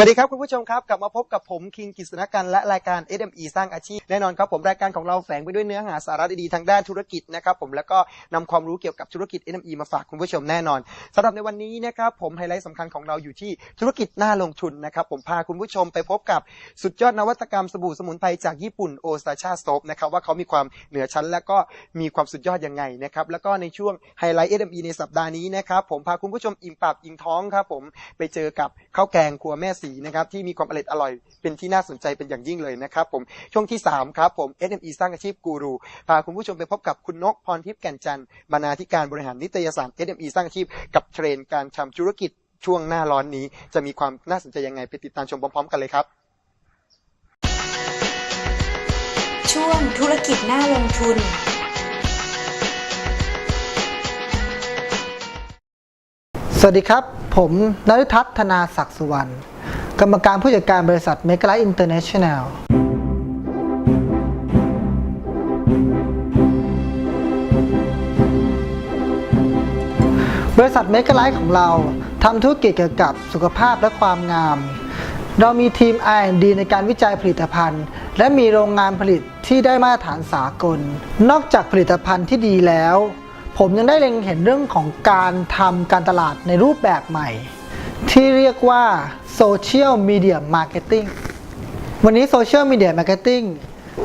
สวัสดีครับ คุณผู้ชมครับ กลับมาพบกับผมคิงกิษณกันและรายการ SME สร้างอาชีพแน่นอนครับผมรายการของเราแฝงไปด้วยเนื้อหาสาระดีๆทางด้านธุรกิจนะครับผมแล้วก็นำความรู้เกี่ยวกับธุรกิจ SME มาฝากคุณผู้ชมแน่นอนสำหรับในวันนี้นะครับผมไฮไลท์สำคัญของเราอยู่ที่ธุรกิจหน่าลงทุนนะครับผมพาคุณผู้ชมไปพบกับสุดยอดนวัตกรรมสบู่สมุนไพรจากญี่ปุ่นโอซาชาโซฟนะครับว่าเขามีความเหนือชั้น และก็มีความสุดยอดยังไงนะครับแล้วก็ในช่วงไฮไลท์ SME ในสัปดาห์นี้นะครับผมพาคุณผู้ชมอิ่มปากอิ่มท้องครับผมไปเจอกับข้าวแกงครัวแม่สีนะครับที่มีความอร่อยอร่อยเป็นที่น่าสนใจเป็นอย่างยิ่งเลยนะครับผมช่วงที่3ครับผม SME สร้างอาชีพกูรูพาคุณผู้ชมไปพบกับคุณนกพรทิพย์แก่นจันทร์บรรณาธิการบริหารนิตยสาร SME สร้างอาชีพกับเทรนด์การทำธุรกิจช่วงหน้าร้อนนี้ จะมีความน่าสนใจยังไงไปติดตามชมพร้อม ๆ กันเลยครับ ช่วงธุรกิจน่าลงทุนสวัสดีครับ ผมนฤทัศน์ธนาศักดิ์สุวรรณ กรรมการผู้จัดการบริษัทเมกไลท์อินเตอร์เนชั่นแนลบริษัทเมกไลท์ของเราทำธุรกิจเกี่ยวกับสุขภาพและความงาม เรามีทีม R&D ในการวิจัยผลิตภัณฑ์ และมีโรงงานผลิตที่ได้มาตรฐานสากล นอกจากผลิตภัณฑ์ที่ดีแล้ว ผมยังได้เล็งเห็นเรื่องของการทำการตลาดในรูปแบบใหม่ ที่เรียกว่า Social Media Marketing วันนี้ Social Media Marketing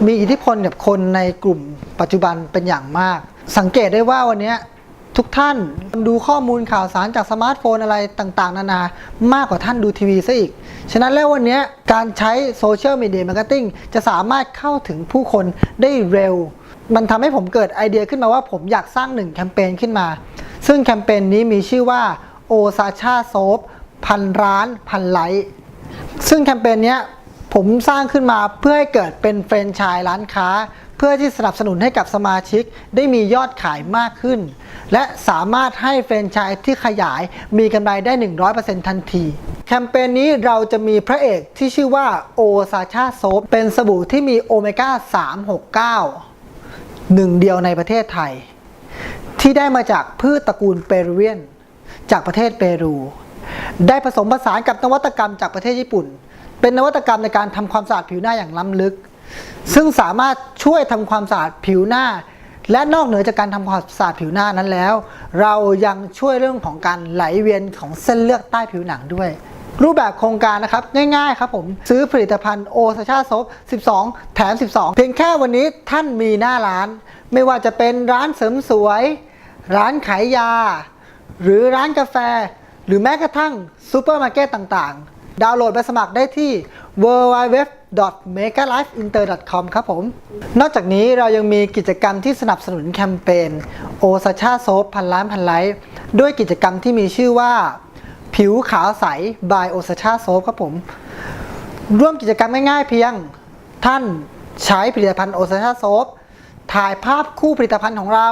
มีอิทธิพลกับคนในกลุ่มปัจจุบันเป็นอย่างมาก สังเกตได้ว่าวันนี้ทุกท่านดูข้อมูลข่าวสารจากสมาร์ทโฟนอะไรต่างๆ นานามากกว่าท่านดูทีวีซะอีก ฉะนั้นแล้ววันนี้การใช้โซเชียลมีเดียมาร์เก็ตติ้งจะสามารถเข้าถึงผู้คนได้เร็ว มันทำให้ผมเกิดไอเดียขึ้นมาว่าผมอยากสร้างหนึ่งแคมเปญขึ้นมา ซึ่งแคมเปญนี้มีชื่อว่าโอซาชาโซฟ พันร้านพันไลท์ซึ่งแคมเปญนี้ผมสร้างขึ้นมาเพื่อให้เกิดเป็นแฟรนไชส์ร้านค้า เพื่อที่สนับสนุนให้กับสมาชิกได้มียอดขายมากขึ้น และสามารถให้แฟรนไชส์ที่ขยายมีกำไรได้ 100%ทันที แคมเปญนี้เราจะมีพระเอกที่ชื่อว่าโอซาชาโซฟเป็นสบู่ที่มีโอเมก้า 369 หนึ่งเดียวในประเทศไทย ที่ได้มาจากพืชตระกูลเปรูเวียน จากประเทศเปรู ได้ผสมผสานกับนวัตกรรมจากประเทศญี่ปุ่น เป็นนวัตกรรมในการทำความสะอาดผิวหน้าอย่างล้ำลึก ซึ่งสามารถช่วยทำความสะอาดผิวหน้า และนอกเหนือจากการทำความสะอาดผิวหน้านั้นแล้ว เรายังช่วยเรื่องของการไหลเวียนของเส้นเลือดใต้ผิวหนังด้วยรูปแบบโครงการนะครับ ง่ายๆครับผมซื้อผลิตภัณฑ์โอซาชาโซฟ12 แถม 12 เพียงแค่วันนี้ท่านมีหน้าร้าน ไม่ว่าจะเป็นร้านเสริมสวย ร้านขายยา หรือร้านกาแฟ หรือแม้กระทั่งซูเปอร์มาร์เก็ตต่างๆ ดาวน์โหลดไปสมัครได้ที่ www.megalifeinter.com ครับผม นอกจากนี้เรายังมีกิจกรรมที่สนับสนุนแคมเปญโอซาชาโซฟพันล้านพันไลท์ด้วยกิจกรรมที่มีชื่อว่า ผิวขาวใส by โอซาชาโซฟครับผม ร่วมกิจกรรมง่ายๆเพียงท่านใช้ผลิตภัณฑ์โอซาชาโซฟถ่ายภาพคู่ผลิตภัณฑ์ของเรา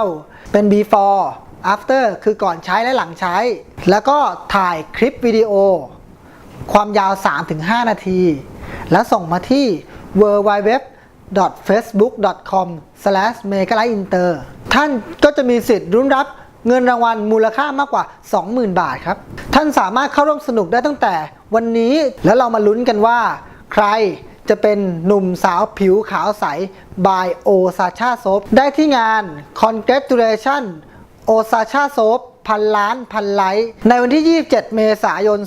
เป็น before after คือก่อนใช้และหลังใช้ แล้วก็ถ่ายคลิปวิดีโอ ความยาว 3-5 นาที แล้วส่งมาที่ www.facebook.com/megalightinter ท่านก็จะมีสิทธิ์รุ้นรับเงินรางวัลมูลค่ามากกว่า 20,000 บาทครับ ท่านสามารถเข้าร่วมสนุกได้ตั้งแต่วันนี้แล้วเรามาลุ้นกันว่า ใครจะเป็นหนุ่มสาวผิวขาวใส by o s a c h a Soap ได้ที่งาน Congratulation o s a c h a Soap พันล้านพันไลท์ในวันที่ 27 เมษายน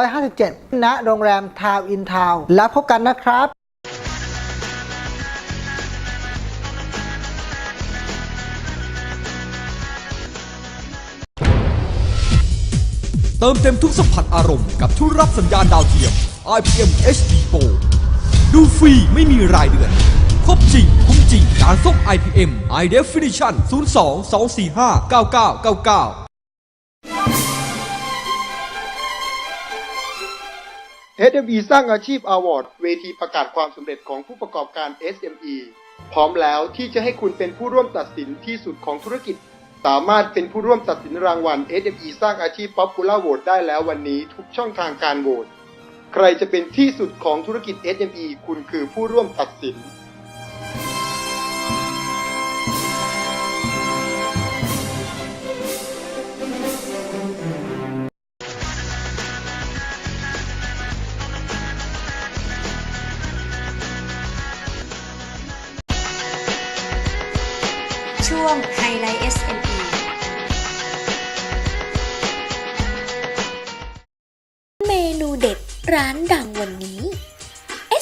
2557 ณ โรงแรมทาวอินทาว แล้วพบกันนะครับเติมเต็มทุกสัมผัสอารมณ์กับทุกรับสัญญาณดาวเทียม IPM HD Pro ดูฟรีไม่มีรายเดือน ครบจริงคุ้มจริงการส่ง IPM High Definition 02 245 9999 SME สร้างอาชีพอวอร์ดเวทีประกาศความสำเร็จของผู้ประกอบการ SME พร้อมแล้วที่จะให้คุณเป็นผู้ร่วมตัดสินที่สุดของธุรกิจ สามารถเป็นผู้ร่วมตัดสินรางวัล SME สร้างอาชีพ Popular Vote ได้แล้ววันนี้ทุกช่องทางการโหวตใครจะเป็นที่สุดของธุรกิจ SME คุณคือผู้ร่วมตัดสิน ร้านดังวันนี้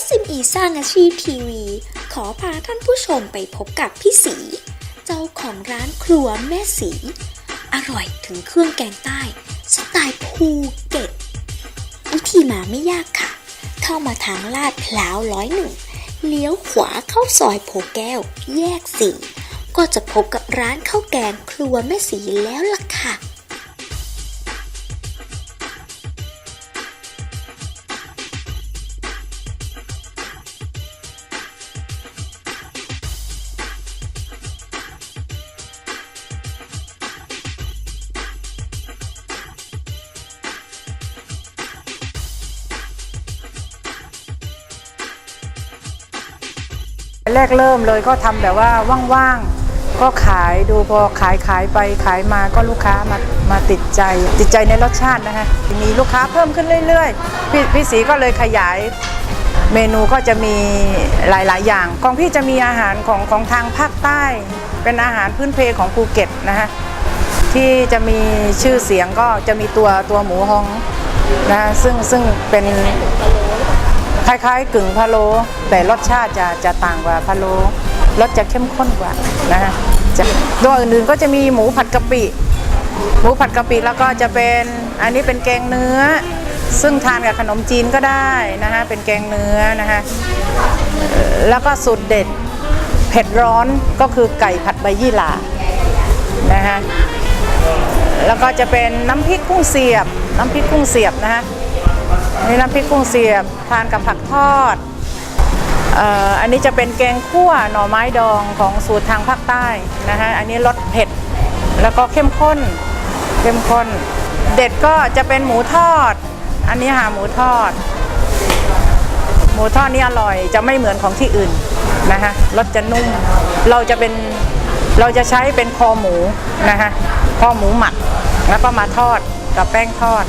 SME สร้างอาชีพทีวี ขอพาท่านผู้ชมไปพบกับพี่สี เจ้าของร้านครัวแม่สี อร่อยถึงเครื่องแกงใต้ สไตล์ภูเก็ต วิธีมาไม่ยากค่ะ เข้ามาทางลาดพร้าวร้อยหนึ่งเลี้ยวขวาเข้าซอยโพแก้ว แยกสี่ก็จะพบกับร้านข้าวแกงครัวแม่สีแล้วล่ะค่ะ แรกเริ่มเลยก็ทำแบบว่าว่างๆ ก็ขายดูพอขายขายไปขายมาก็ลูกค้ามามาติดใจ ติดใจในรสชาตินะคะ มีลูกค้าเพิ่มขึ้นเรื่อยๆ พี่พี่สีก็เลยขยายเมนูก็จะมีหลายๆ อย่าง ของพี่จะมีอาหารของของทางภาคใต้ เป็นอาหารพื้นเพของภูเก็ตนะคะที่จะมีชื่อเสียงก็จะมีตัวตัวหมูฮองนะะซึ่งซึ่งเป็น คล้ายๆ กึ่งพะโล้แต่รสชาติจะจะต่างกว่าพะโล้รสจะเข้มข้นกว่านะฮะตัวอื่นๆก็จะมีหมูผัดกะปิ หมูผัดกะปิแล้วก็จะเป็นอันนี้เป็นแกงเนื้อ ซึ่งทานกับขนมจีนก็ได้นะฮะเป็นแกงเนื้อนะฮะแล้วก็สูตรเด็ดเผ็ดร้อนก็คือไก่ผัดใบยี่หร่านะฮะแล้วก็จะเป็นน้ำพริกกุ้งเสียบ น้ำพริกกุ้งเสียบนะฮะ นี่น้ำพริกกุ้งเสียบทานกับผักทอดอันนี้จะเป็นแกงคั่วหน่อไม้ดองของสูตรทางภาคใต้นะฮะอันนี้รสเผ็ดแล้วก็เข้มข้นเข้มข้น เด็ดก็จะเป็นหมูทอด อันนี้หาหมูทอด หมูทอดนี่อร่อยจะไม่เหมือนของที่อื่นนะฮะรสจะนุ่ม เราจะเป็นเราจะใช้เป็นคอหมูนะฮะคอหมูหมักแล้วก็มาทอดกับแป้งทอด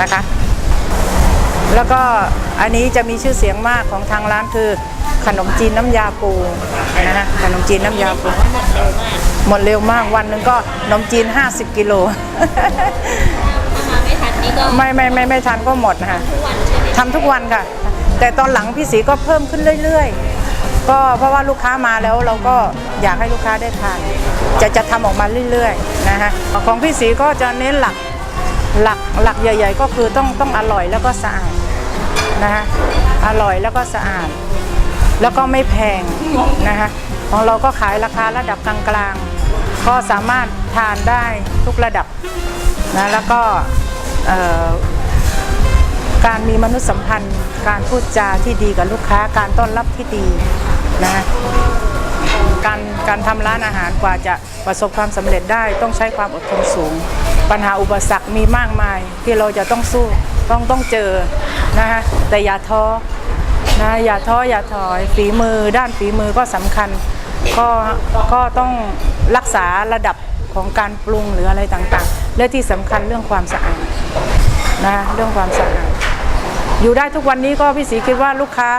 นะคะ แล้วก็อันนี้จะมีชื่อเสียงมากของทางร้านคือ ขนมจีนน้ำยาปูนะฮะขนมจีนน้ำยาปูหมดเร็วมากวันหนึงก็ขนมจีน 50 กิโลมาไม่ทันนี่ก็ไม่ไม่ไม่ไม่ทันก็หมดนะคะทำทุกวันค่ะ แต่ตอนหลังพี่สีก็เพิ่มขึ้นเรื่อยๆ ก็เพราะว่าลูกค้ามาแล้วเราก็อยากให้ลูกค้าได้ทาน จะจะทำออกมาเรื่อยๆนะฮะของพี่สีก็จะเน้นหลักหลักหลักใหญ่ ๆ ก็คือต้องต้องอร่อยแล้วก็สะอาด นะฮะอร่อยแล้วก็สะอาด แล้วก็ไม่แพงนะคะของเราก็ขายราคาระดับกลางๆ ก็สามารถทานได้ทุกระดับนะแล้วก็การมีมนุษยสัมพันธ์ การพูดจาที่ดีกับลูกค้า การต้อนรับที่ดีนะการการทำร้านอาหารกว่าจะประสบความสำเร็จได้ต้องใช้ความอดทนสูง ปัญหาอุปสรรคมีมากมาย ที่เราจะต้องสู้ต้องต้องเจอนะฮะแต่อย่าท้อนะอย่าท้ออย่าถอยฝีมือด้านฝีมือก็สำคัญ ก็ก็ต้องรักษาระดับของการปรุงหรืออะไรต่างๆ และที่สำคัญเรื่องความสะอาดนะเรื่องความสะอาดอยู่ได้ทุกวันนี้ก็พี่ศรีคิดว่าลูกค้า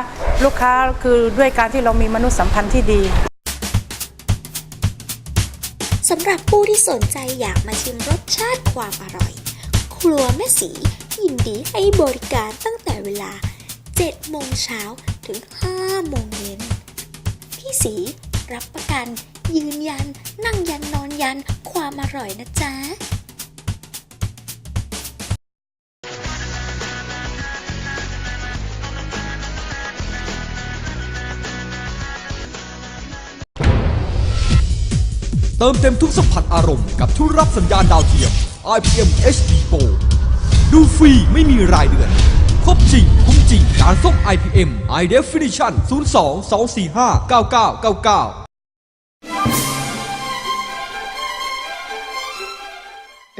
ลูกค้าคือด้วยการที่เรามีมนุษยสัมพันธ์ที่ดี สำหรับผู้ที่สนใจอยากมาชิมรสชาติความอร่อย ครัวแม่สียินดีให้บริการตั้งแต่เวลา 7 โมงเช้าถึง 5 โมงเย็น พี่สีรับประกัน ยืนยัน นั่งยันนอนยัน ความอร่อยนะจ๊ะ ติมเต็มทุกสัมผัสอารมณ์กับทุกรับสัญญาณดาวเทียม IPM HD Pro ดูฟรีไม่มีรายเดือน ครบจริง คุ้มจริง การส่ง IPM High Definition 02 245 9999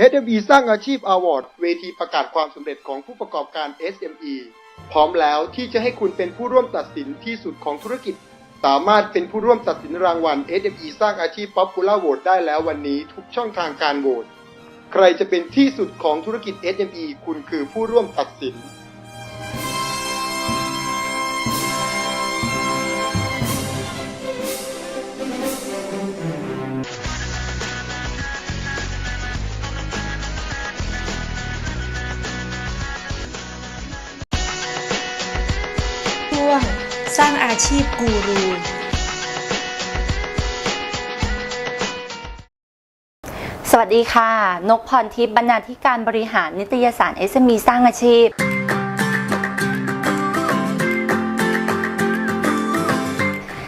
SME สร้างอาชีพอวอร์ดเวทีประกาศความสำเร็จของผู้ประกอบการ SME พร้อมแล้วที่จะให้คุณเป็นผู้ร่วมตัดสินที่สุดของธุรกิจ สามารถเป็นผู้ร่วมตัดสินรางวัล SME สร้างอาชีพ Popular Vote ได้แล้ววันนี้ทุกช่องทางการโหวต ใครจะเป็นที่สุดของธุรกิจ SME คุณคือผู้ร่วมตัดสิน อาชีพกูรู สวัสดีค่ะ นกพรทิพย์บรรณาธิการบริหารนิตยสาร SME สร้างอาชีพ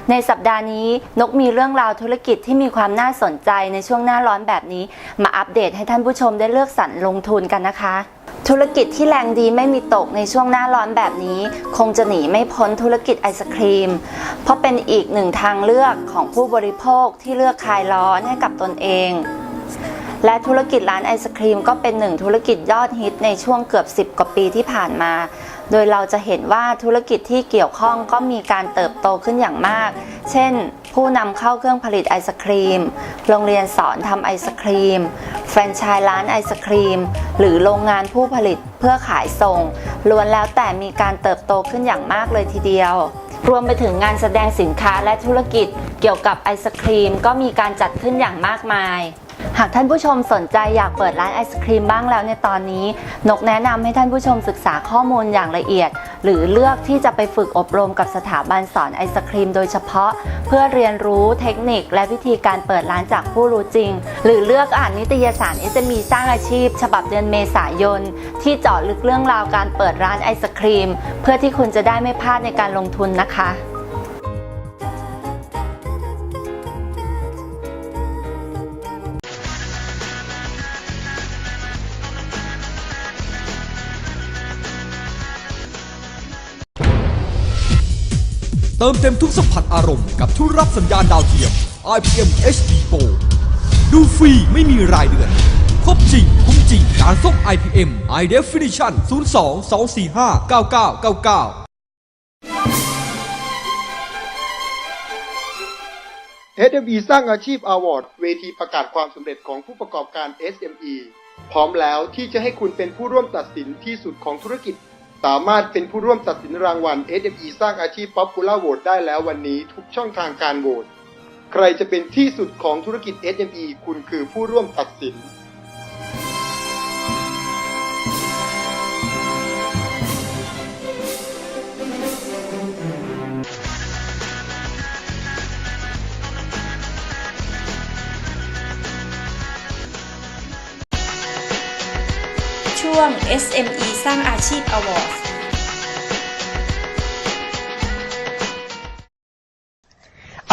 ในสัปดาห์นี้นกมีเรื่องราวธุรกิจที่มีความน่าสนใจในช่วงหน้าร้อนแบบนี้ มาอัปเดตให้ท่านผู้ชมได้เลือกสรรลงทุนกันนะคะ ธุรกิจที่แรงดีไม่มีตกในช่วงหน้าร้อนแบบนี้ คงจะหนีไม่พ้นธุรกิจไอศครีม เพราะเป็นอีกหนึ่งทางเลือกของผู้บริโภคที่เลือกคลายร้อนให้กับตนเอง และธุรกิจร้านไอศครีมก็เป็นหนึ่งธุรกิจยอดฮิตในช่วงเกือบ 10 กว่าปีที่ผ่านมา โดยเราจะเห็นว่าธุรกิจที่เกี่ยวข้องก็มีการเติบโตขึ้นอย่างมาก เช่น ผู้นำเข้าเครื่องผลิตไอศครีม โรงเรียนสอนทำไอศครีม แฟรนไชส์ร้านไอศครีม หรือโรงงานผู้ผลิตเพื่อขายส่ง ล้วนแล้วแต่มีการเติบโตขึ้นอย่างมากเลยทีเดียว รวมไปถึงงานแสดงสินค้าและธุรกิจเกี่ยวกับไอศครีม ก็มีการจัดขึ้นอย่างมากมาย หากท่านผู้ชมสนใจอยากเปิดร้านไอศครีมบ้างแล้วในตอนนี้ นกแนะนำให้ท่านผู้ชมศึกษาข้อมูลอย่างละเอียด หรือเลือกที่จะไปฝึกอบรมกับสถาบันสอนไอศครีมโดยเฉพาะ เพื่อเรียนรู้เทคนิคและวิธีการเปิดร้านจากผู้รู้จริง หรือเลือกอ่านนิตยสาร SME สร้างอาชีพ ฉบับเดือนเมษายน ที่เจาะลึกเรื่องราวการเปิดร้านไอศครีม เพื่อที่คุณจะได้ไม่พลาดในการลงทุนนะคะ เติมเต็มทุกสัมผัสอารมณ์กับทุกรับสัญญาณดาวเทียม IPM HD Pro ดูฟรีไม่มีรายเดือน ครบจริง คุ้มจริง การส่ง IPM High Definition 02 245 9999 SME สร้างอาชีพอวอร์ดเวทีประกาศความสำเร็จของผู้ประกอบการ SME พร้อมแล้วที่จะให้คุณเป็นผู้ร่วมตัดสินที่สุดของธุรกิจ สามารถเป็นผู้ร่วมตัดสินรางวัล SME สร้างอาชีพ Popular Vote ได้แล้ววันนี้ทุกช่องทางการโหวต ใครจะเป็นที่สุดของธุรกิจ SME คุณคือผู้ร่วมตัดสิน วง SME สร้างอาชีพ Award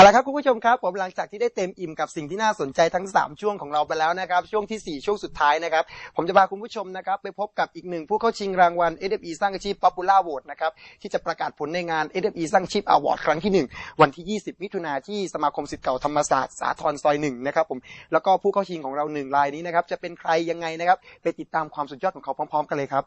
เอาละครับคุณผู้ชมครับผมหลังจากที่ได้เต็มอิ่มกับสิ่งที่น่าสนใจทั้ง 3 ช่วงของเราไปแล้วนะครับช่วงทีสี่4 ช่วงสุดท้ายนะครับผมจะพาคุณผู้ชมนะครับไปพบกับอีกหนึ่งผู้เข้าชิงรางวัล SME สร้างอาชีพ Popular Vote นะครับที่จะประกาศผลในงาน SME สร้างอาชีพ Award ครั้งที่ 1 วันที่ 20 มิถุนาที่สมาคมศิษย์เก่าธรรมศาสตร์สาทรซอยหนึ่งนะครับผมแล้วก็ผู้เข้าชิงของเราหนึ่งรายนี้นะครับจะเป็นใครยังไงนะครับไปติดตามความสุดยอดของเขาพร้อม ๆ กันเลยครับ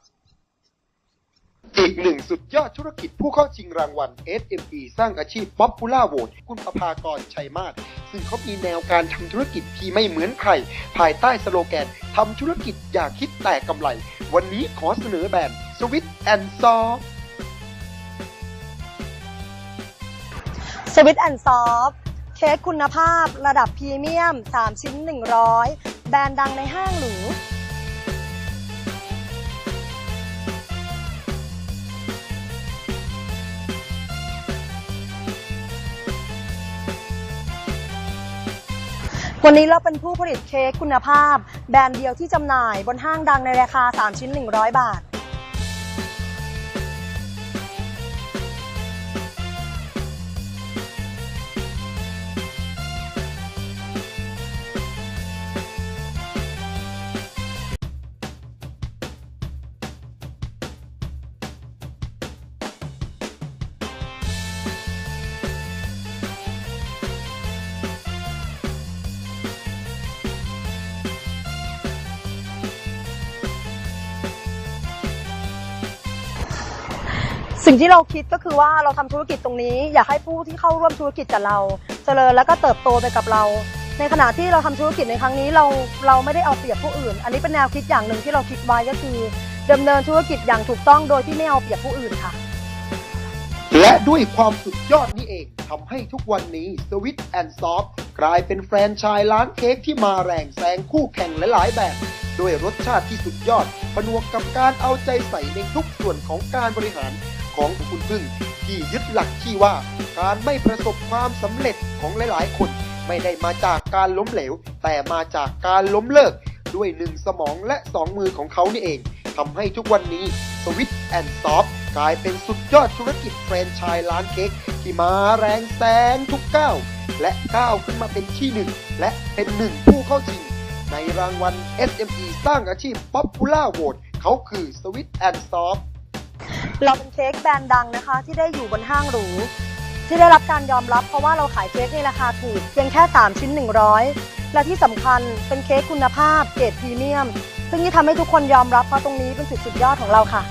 อีกหนึ่งสุดยอดธุรกิจผู้เข้าชิงรางวัล SME สร้างอาชีพ Popular Vote คุณประภากรชัยมาศซึ่งเขามีแนวการทำธุรกิจที่ไม่เหมือนใคร ภายใต้สโลแกนทำธุรกิจอย่าคิดแต่กำไร วันนี้ขอเสนอแบรนด์ Sweet and Soft สวิตแอนซอฟเค้กคุณภาพระดับพรีเมียม 3 ชิ้น 100 แบรนด์ดังในห้างหรู วันนี้เราเป็นผู้ผลิตเค้กคุณภาพ แบรนด์เดียวที่จำหน่ายบนห้างดังในราคา 3 ชิ้น 100 บาท สิ่งที่เราคิดก็คือว่าเราทำธุรกิจตรงนี้ อยากให้ผู้ที่เข้าร่วมธุรกิจกับเรา เจริญแล้วก็เติบโตไปกับเรา ในขณะที่เราทำธุรกิจในครั้งนี้เราเราไม่ได้เอาเปรียบผู้อื่น อันนี้เป็นแนวคิดอย่างหนึ่งที่เราคิดไว้ก็คือดำเนินธุรกิจอย่างถูกต้องโดยที่ไม่เอาเปรียบผู้อื่นค่ะ และด้วยความสุดยอดนี้เองทำให้ทุกวันนี้ Sweet and Soft กลายเป็นแฟรนไชส์ร้านเค้กที่มาแรงแซงคู่แข่งหลายๆแบบด้วยรสชาติที่สุดยอดผนวกกับการเอาใจใส่ในทุกส่วนของการบริหาร ของคุณพึ่ง ที่ยึดหลักที่ว่าการไม่ประสบความสำเร็จของหลายๆ คนไม่ได้มาจากการล้มเหลว แต่มาจากการล้มเลิก ด้วยหนึ่งสมองและสองมือของเขานี่เองทำให้ทุกวันนี้สวิตแอนด์ซอฟกลายเป็นสุดยอดธุรกิจแฟรนไชส์ร้านเค้กที่มาแรงแซงทุกก้าวและก้าวขึ้นมาเป็นที่หนึ่งและเป็นหนึ่งผู้เข้าชิง ในรางวัล SME สร้างอาชีพ Popular Vote เขาคือสวิตแอนด์ซอฟ เราเป็นเค้กแบรนด์ดังนะคะ ที่ได้อยู่บนห้างหรู ที่ได้รับการยอมรับเพราะว่าเราขายเค้กในราคาถูกเพียงแค่ 3 ชิ้น 100 และที่สำคัญเป็นเค้กคุณภาพเกรดพรีเมียม ซึ่งที่ทำให้ทุกคนยอมรับเพราะตรงนี้เป็นจุดสุดยอดของเราค่ะ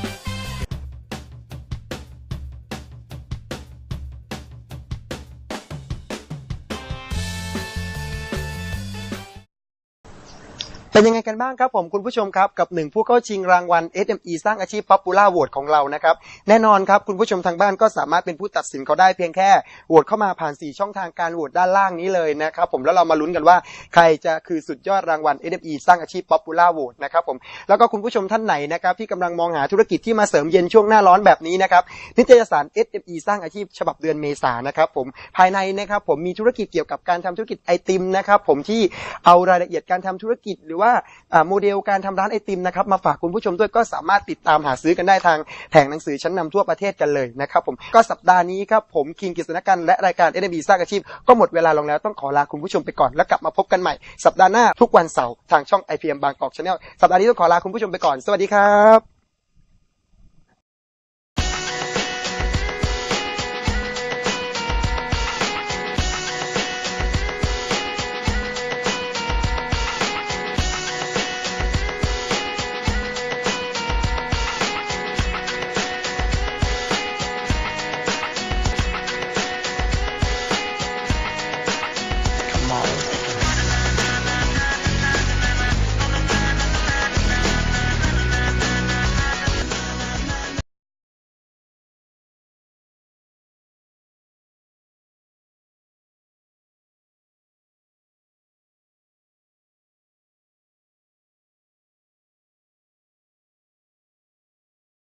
เป็นยังไงกันบ้างครับผมคุณผู้ชมครับ กับหนึ่งผู้เข้าชิงรางวัล SME สร้างอาชีพ Popular Vote ของเรานะครับ แน่นอนครับคุณผู้ชมทางบ้านก็สามารถเป็นผู้ตัดสินเขาได้เพียงแค่โหวตเข้ามาผ่าน 4 ช่องทางการโหวตด้านล่างนี้เลยนะครับผมแล้วเรามาลุ้นกันว่าใครจะคือสุดยอดรางวัล SME สร้างอาชีพ Popular Vote นะครับผมแล้วก็คุณผู้ชมท่านไหนนะครับที่กำลังมองหาธุรกิจที่มาเสริมเย็นช่วงหน้าร้อนแบบนี้นะครับนิตยสาร SME สร้างอาชีพ ฉบับเดือนเมษานะครับผมภายในนะครับผมมีธุรกิจเกี่ยวกับการทำธุรกิจไอติมนะครับผมที่เอารายละเอียดการทำธุรกิจหรือว่าโมเดลการทำร้านไอติมนะครับมาฝากคุณผู้ชมด้วยก็สามารถติดตามหาซื้อกันได้ทางแผงหนังสือชั้นนำทั่วประเทศกันเลยนะครับผมก็สัปดาห์นี้ครับผมคิงกิษณกันและรายการเอ็นบีสร้างอาชีพก็หมดเวลาลงแล้วต้องขอลาคุณผู้ชมไปก่อนแล้วกลับมาพบกันใหม่สัปดาห์หน้าทุกวันเสาร์ทางช่อง IPM บางกอกชาแนลสัปดาห์นี้ต้องขอลาคุณผู้ชมไปก่อนสวัสดีครับ